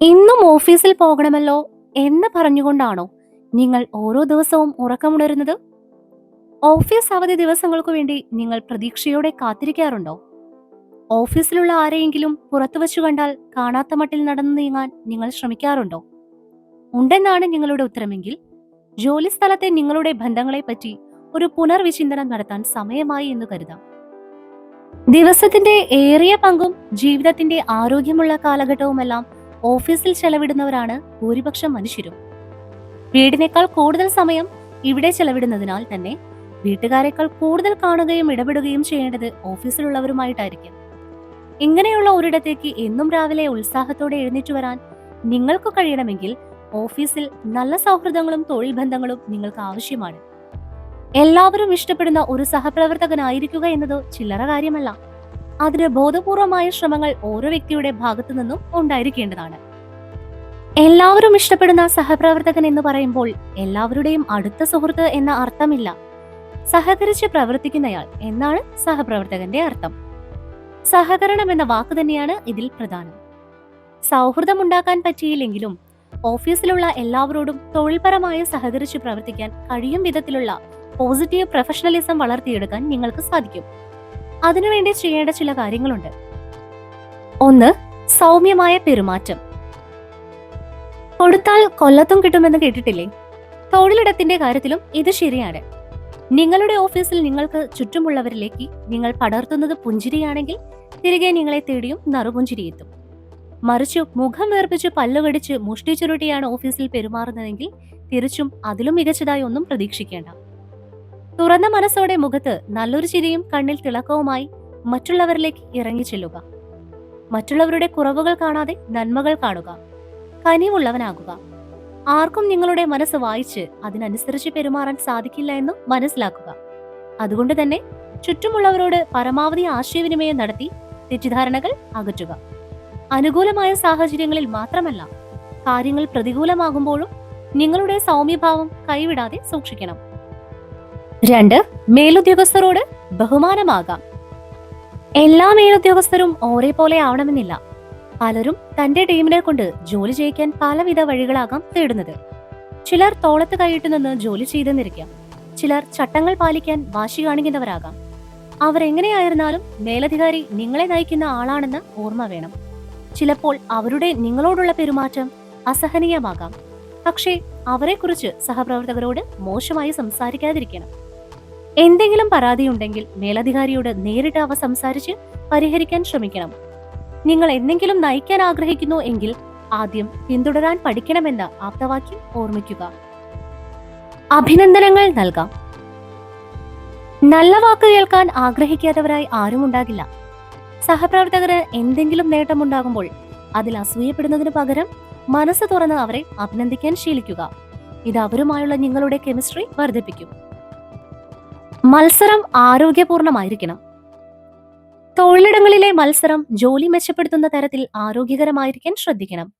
ഇന്നും ഓഫീസിൽ പോകണമല്ലോ എന്ന് പറഞ്ഞുകൊണ്ടാണോ നിങ്ങൾ ഓരോ ദിവസവും ഉറക്കമുണരുന്നത്? ഓഫീസ് അവധി ദിവസങ്ങൾക്കു വേണ്ടി നിങ്ങൾ പ്രതീക്ഷയോടെ കാത്തിരിക്കാറുണ്ടോ? ഓഫീസിലുള്ള ആരെയെങ്കിലും പുറത്തു വച്ചു കണ്ടാൽ കാണാത്ത മട്ടിൽ നടന്നു നീങ്ങാൻ നിങ്ങൾ ശ്രമിക്കാറുണ്ടോ? ഉണ്ടെന്നാണ് നിങ്ങളുടെ ഉത്തരമെങ്കിൽ ജോലി സ്ഥലത്തെ നിങ്ങളുടെ ബന്ധങ്ങളെപ്പറ്റി ഒരു പുനർവിചിന്തനം നടത്താൻ സമയമായി എന്ന് കരുതാം. ദിവസത്തിന്റെ ഏറിയ പങ്കും ജീവിതത്തിന്റെ ആരോഗ്യമുള്ള കാലഘട്ടവുമെല്ലാം ഓഫീസിൽ ചെലവിടുന്നവരാണ് ഭൂരിപക്ഷം മനുഷ്യരും. വീടിനേക്കാൾ കൂടുതൽ സമയം ഇവിടെ ചെലവിടുന്നതിനാൽ തന്നെ വീട്ടുകാരെക്കാൾ കൂടുതൽ കാണുകയും ഇടപെടുകയും ചെയ്യേണ്ടത് ഓഫീസിലുള്ളവരുമായിട്ടായിരിക്കും. ഇങ്ങനെയുള്ള ഒരിടത്തേക്ക് എന്നും രാവിലെ ഉത്സാഹത്തോടെ എഴുന്നേറ്റ് വരാൻ നിങ്ങൾക്ക് കഴിയണമെങ്കിൽ ഓഫീസിൽ നല്ല സൗഹൃദങ്ങളും തൊഴിൽ ബന്ധങ്ങളും നിങ്ങൾക്ക് ആവശ്യമാണ്. എല്ലാവരും ഇഷ്ടപ്പെടുന്ന ഒരു സഹപ്രവർത്തകനായിരിക്കുക എന്നത് ചില്ലറ കാര്യമല്ല. അതിന് ബോധപൂർവമായ ശ്രമങ്ങൾ ഓരോ വ്യക്തിയുടെ ഭാഗത്തു നിന്നും ഉണ്ടായിരിക്കേണ്ടതാണ്. എല്ലാവരും ഇഷ്ടപ്പെടുന്ന സഹപ്രവർത്തകൻ എന്ന് പറയുമ്പോൾ എല്ലാവരുടെയും അടുത്ത സുഹൃത്ത് എന്ന അർത്ഥമില്ല. സഹകരിച്ച് പ്രവർത്തിക്കുന്നയാൾ എന്നാണ് സഹപ്രവർത്തകന്റെ അർത്ഥം. സഹകരണം എന്ന വാക്ക് തന്നെയാണ് ഇതിൽ പ്രധാനം. സൗഹൃദമുണ്ടാക്കാൻ പറ്റിയില്ലെങ്കിലും ഓഫീസിലുള്ള എല്ലാവരോടും തൊഴിൽപരമായി സഹകരിച്ച് പ്രവർത്തിക്കാൻ കഴിയും വിധത്തിലുള്ള പോസിറ്റീവ് പ്രൊഫഷണലിസം വളർത്തിയെടുക്കാൻ നിങ്ങൾക്ക് സാധിക്കും. അതിനുവേണ്ടി ചെയ്യേണ്ട ചില കാര്യങ്ങളുണ്ട്. ഒന്ന് സൗമ്യമായ പെരുമാറ്റം. കൊടുത്താൽ കൊല്ലത്തും കിട്ടുമെന്ന് കേട്ടിട്ടില്ലേ? തൊഴിലിടത്തിന്റെ കാര്യത്തിലും ഇത് ശരിയാണ്. നിങ്ങളുടെ ഓഫീസിൽ നിങ്ങൾക്ക് ചുറ്റുമുള്ളവരിലേക്ക് നിങ്ങൾ പടർത്തുന്നത് പുഞ്ചിരിയാണെങ്കിൽ തിരികെ നിങ്ങളെ തേടിയും നറുപുഞ്ചിരി എത്തും മറിച്ചു മുഖം വേർപ്പിച്ച് പല്ലുകടിച്ച് മുഷ്ടി ചുരുട്ടിയാണ് ഓഫീസിൽ പെരുമാറുന്നതെങ്കിൽ തിരിച്ചും അതിലും മികച്ചതായി ഒന്നും പ്രതീക്ഷിക്കേണ്ട. തുറന്ന മനസ്സോടെ മുഖത്ത് നല്ലൊരു ചിരിയും കണ്ണിൽ തിളക്കവുമായി മറ്റുള്ളവരിലേക്ക് ഇറങ്ങി ചെല്ലുക. മറ്റുള്ളവരുടെ കുറവുകൾ കാണാതെ നന്മകൾ കാണുക. കനിവുള്ളവനാകുക. ആർക്കും നിങ്ങളുടെ മനസ്സ് വായിച്ച് അതിനനുസരിച്ച് പെരുമാറാൻ സാധിക്കില്ല എന്നും മനസ്സിലാക്കുക. അതുകൊണ്ട് തന്നെ ചുറ്റുമുള്ളവരോട് പരമാവധി ആശയവിനിമയം നടത്തി തെറ്റിദ്ധാരണകൾ അകറ്റുക. അനുകൂലമായ സാഹചര്യങ്ങളിൽ മാത്രമല്ല കാര്യങ്ങൾ പ്രതികൂലമാകുമ്പോഴും നിങ്ങളുടെ സൗമ്യഭാവം കൈവിടാതെ സൂക്ഷിക്കണം. രണ്ട് മേലുദ്യോഗസ്ഥരോട് ബഹുമാനമാകാം. എല്ലാ മേലുദ്യോഗസ്ഥരും ഒരേപോലെ ആവണമെന്നില്ല. പലരും തന്റെ ടീമിനെ കൊണ്ട് ജോലി ചെയ്യിക്കാൻ പലവിധ വഴികളാകാം തേടുന്നത്. ചിലർ തോളത്ത് കൈയിട്ട് നിന്ന് ജോലി ചെയ്തെന്നിരിക്കാം. ചിലർ ചട്ടങ്ങൾ പാലിക്കാൻ വാശി കാണിക്കുന്നവരാകാം. അവരെങ്ങനെയായിരുന്നാലും മേലധികാരി നിങ്ങളെ നയിക്കുന്ന ആളാണെന്ന് ഓർമ്മ വേണം. ചിലപ്പോൾ അവരുടെ നിങ്ങളോടുള്ള പെരുമാറ്റം അസഹനീയമാകാം. പക്ഷേ അവരെക്കുറിച്ച് സഹപ്രവർത്തകരോട് മോശമായി സംസാരിക്കാതിരിക്കണം. എന്തെങ്കിലും പരാതിയുണ്ടെങ്കിൽ മേലധികാരിയോട് നേരിട്ട് അവ സംസാരിച്ച് പരിഹരിക്കാൻ ശ്രമിക്കണം. നിങ്ങൾ എന്തെങ്കിലും നയിക്കാൻ ആഗ്രഹിക്കുന്നു എങ്കിൽ ആദ്യം പിന്തുടരാൻ പഠിക്കണമെന്ന ആപ്തവാക്യം ഓർമ്മിക്കുക. അഭിനന്ദനങ്ങൾ നൽകാം. നല്ല വാക്ക് കേൾക്കാൻ ആഗ്രഹിക്കാത്തവരായി ആരും ഉണ്ടാകില്ല. സഹപ്രവർത്തകര് എന്തെങ്കിലും നേട്ടമുണ്ടാകുമ്പോൾ അതിൽ അസൂയപ്പെടുന്നതിന് പകരം മനസ്സ് തുറന്ന് അവരെ അഭിനന്ദിക്കാൻ ശീലിക്കുക. ഇത് അവരുമായുള്ള നിങ്ങളുടെ കെമിസ്ട്രി വർദ്ധിപ്പിക്കും. മത്സരം ആരോഗ്യപൂർണമായിരിക്കണം. തൊഴിലിടങ്ങളിലെ മത്സരം ജോലി മെച്ചപ്പെടുത്തുന്ന തരത്തിൽ ആരോഗ്യകരമായിരിക്കാൻ ശ്രദ്ധിക്കണം.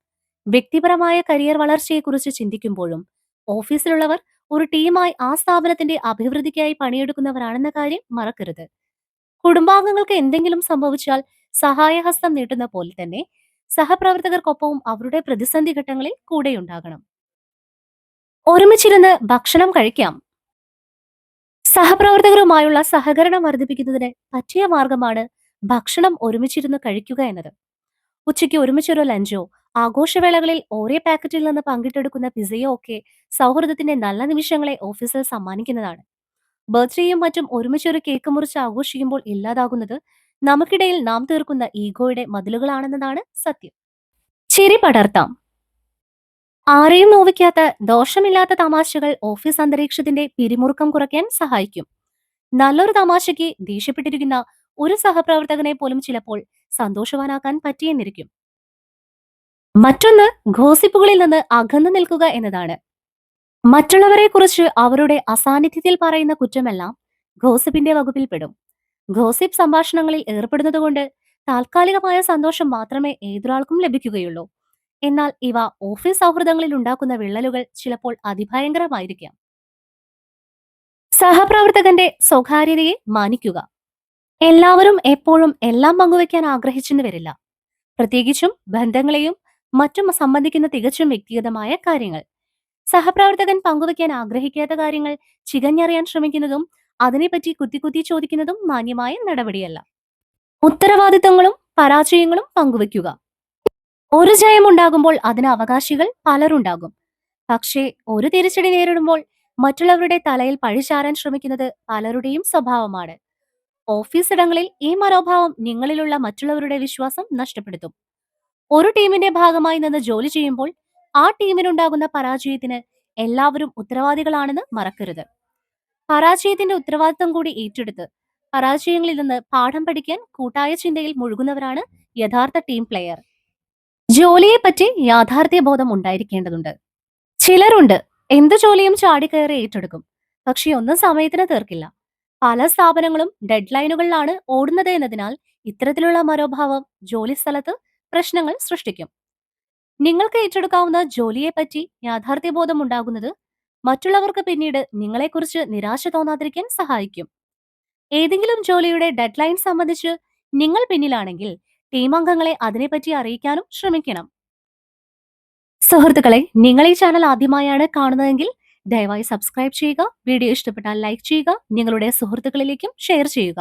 വ്യക്തിപരമായ കരിയർ വളർച്ചയെക്കുറിച്ച് ചിന്തിക്കുമ്പോഴും ഓഫീസിലുള്ളവർ ഒരു ടീമായി ആ സ്ഥാപനത്തിന്റെ അഭിവൃദ്ധിക്കായി പണിയെടുക്കുന്നവരാണെന്ന കാര്യം മറക്കരുത്. കുടുംബാംഗങ്ങൾക്ക് എന്തെങ്കിലും സംഭവിച്ചാൽ സഹായഹസ്തം നീട്ടുന്ന പോലെ തന്നെ സഹപ്രവർത്തകർക്കൊപ്പവും അവരുടെ പ്രതിസന്ധി ഘട്ടങ്ങളിൽ കൂടെയുണ്ടാകണം. ഒരുമിച്ചിരുന്ന് ഭക്ഷണം കഴിക്കാം. സഹപ്രവർത്തകരുമായുള്ള സഹകരണം വർദ്ധിപ്പിക്കുന്നതിന് പറ്റിയ മാർഗമാണ് ഭക്ഷണം ഒരുമിച്ചിരുന്ന് കഴിക്കുക എന്നത്. ഉച്ചയ്ക്ക് ഒരുമിച്ചൊരു ലഞ്ചോ ആഘോഷവേളകളിൽ ഓരോ പാക്കറ്റിൽ നിന്ന് പങ്കിട്ടെടുക്കുന്ന പിസയോ ഒക്കെ സൗഹൃദത്തിന്റെ നല്ല നിമിഷങ്ങളെ ഓഫീസിൽ സമ്മാനിക്കുന്നതാണ്. ബർത്ത്ഡേയും മറ്റും ഒരുമിച്ചൊരു കേക്ക് മുറിച്ച് ആഘോഷിക്കുമ്പോൾ ഇല്ലാതാകുന്നത് നമുക്കിടയിൽ നാം തീർക്കുന്ന ഈഗോയുടെ മതിലുകളാണെന്നതാണ് സത്യം. ചിരി പടർത്താം. ആരെയും നോവിക്കാത്ത ദോഷമില്ലാത്ത തമാശകൾ ഓഫീസ് അന്തരീക്ഷത്തിന്റെ പിരിമുറുക്കം കുറയ്ക്കാൻ സഹായിക്കും. നല്ലൊരു തമാശയ്ക്ക് ദേഷ്യപ്പെട്ടിരിക്കുന്ന ഒരു സഹപ്രവർത്തകനെ പോലും ചിലപ്പോൾ സന്തോഷവാനാക്കാൻ പറ്റിയെന്നിരിക്കും. മറ്റൊന്ന് ഘോസിപ്പുകളിൽ നിന്ന് അകന്നു നിൽക്കുക എന്നതാണ്. മറ്റുള്ളവരെ കുറിച്ച് അവരുടെ അസാന്നിധ്യത്തിൽ പറയുന്ന കുറ്റമെല്ലാം ഘോസിപ്പിന്റെ വകുപ്പിൽ പെടും ഘോസിപ്പ് സംഭാഷണങ്ങളിൽ ഏർപ്പെടുന്നതുകൊണ്ട് താൽക്കാലികമായ സന്തോഷം മാത്രമേ ഏതൊരാൾക്കും ലഭിക്കുകയുള്ളൂ. എന്നാൽ ഇവ ഓഫീസ് സൗഹൃദങ്ങളിൽ ഉണ്ടാക്കുന്ന വിള്ളലുകൾ ചിലപ്പോൾ അതിഭയങ്കരമായിരിക്കാം. സഹപ്രവർത്തകന്റെ സ്വകാര്യതയെ മാനിക്കുക. എല്ലാവരും എപ്പോഴും എല്ലാം പങ്കുവെക്കാൻ ആഗ്രഹിച്ചെന്ന് വരില്ല. പ്രത്യേകിച്ചും ബന്ധങ്ങളെയും മറ്റും സംബന്ധിക്കുന്ന തികച്ചും വ്യക്തിഗതമായ കാര്യങ്ങൾ. സഹപ്രവർത്തകൻ പങ്കുവയ്ക്കാൻ ആഗ്രഹിക്കാത്ത കാര്യങ്ങൾ ചികഞ്ഞറിയാൻ ശ്രമിക്കുന്നതും അതിനെപ്പറ്റി കുത്തി കുത്തി ചോദിക്കുന്നതും മാന്യമായ നടപടിയല്ല. ഉത്തരവാദിത്തങ്ങളും പരാജയങ്ങളും പങ്കുവയ്ക്കുക. ഒരു ജയമുണ്ടാകുമ്പോൾ അതിന് അവകാശികൾ പലരുണ്ടാകും. പക്ഷേ ഒരു തിരിച്ചടി നേരിടുമ്പോൾ മറ്റുള്ളവരുടെ തലയിൽ പഴിചാരാൻ ശ്രമിക്കുന്നത് പലരുടെയും സ്വഭാവമാണ്. ഓഫീസ് ഇടങ്ങളിൽ ഈ മനോഭാവം നിങ്ങളിലുള്ള മറ്റുള്ളവരുടെ വിശ്വാസം നഷ്ടപ്പെടുത്തും. ഒരു ടീമിന്റെ ഭാഗമായി നിന്ന് ജോലി ചെയ്യുമ്പോൾ ആ ടീമിനുണ്ടാകുന്ന പരാജയത്തിന് എല്ലാവരും ഉത്തരവാദികളാണെന്ന് മറക്കരുത്. പരാജയത്തിന്റെ ഉത്തരവാദിത്തം കൂടി ഏറ്റെടുത്ത് പരാജയങ്ങളിൽ നിന്ന് പാഠം പഠിക്കാൻ കൂട്ടായ ചിന്തയിൽ മുഴുകുന്നവരാണ് യഥാർത്ഥ ടീം പ്ലെയർ. ജോലിയെപ്പറ്റി യാഥാർത്ഥ്യബോധം ഉണ്ടായിരിക്കേണ്ടതുണ്ട്. ചിലരുണ്ട് എന്ത് ജോലിയും ചാടിക്കയറി ഏറ്റെടുക്കും. പക്ഷെ ഒന്നും സമയത്തിന് തീർക്കില്ല. പല സ്ഥാപനങ്ങളും ഡെഡ് ലൈനുകളിലാണ് ഓടുന്നത് എന്നതിനാൽ ഇത്തരത്തിലുള്ള മനോഭാവം ജോലി സ്ഥലത്ത് പ്രശ്നങ്ങൾ സൃഷ്ടിക്കും. നിങ്ങൾക്ക് ഏറ്റെടുക്കാവുന്ന ജോലിയെപ്പറ്റി യാഥാർത്ഥ്യബോധം ഉണ്ടാകുന്നത് മറ്റുള്ളവർക്ക് പിന്നീട് നിങ്ങളെക്കുറിച്ച് നിരാശ തോന്നാതിരിക്കാൻ സഹായിക്കും. ഏതെങ്കിലും ജോലിയുടെ ഡെഡ് ലൈൻ സംബന്ധിച്ച് നിങ്ങൾ പിന്നിലാണെങ്കിൽ ടീം അംഗങ്ങളെ അതിനെപ്പറ്റി അറിയിക്കാനും ശ്രമിക്കണം. സുഹൃത്തുക്കളെ നിങ്ങൾ ഈ ചാനൽ ആദ്യമായാണ് കാണുന്നതെങ്കിൽ ദയവായി സബ്സ്ക്രൈബ് ചെയ്യുക വീഡിയോ ഇഷ്ടപ്പെട്ടാൽ ലൈക്ക് ചെയ്യുക നിങ്ങളുടെ സുഹൃത്തുക്കളിലേക്കും ഷെയർ ചെയ്യുക.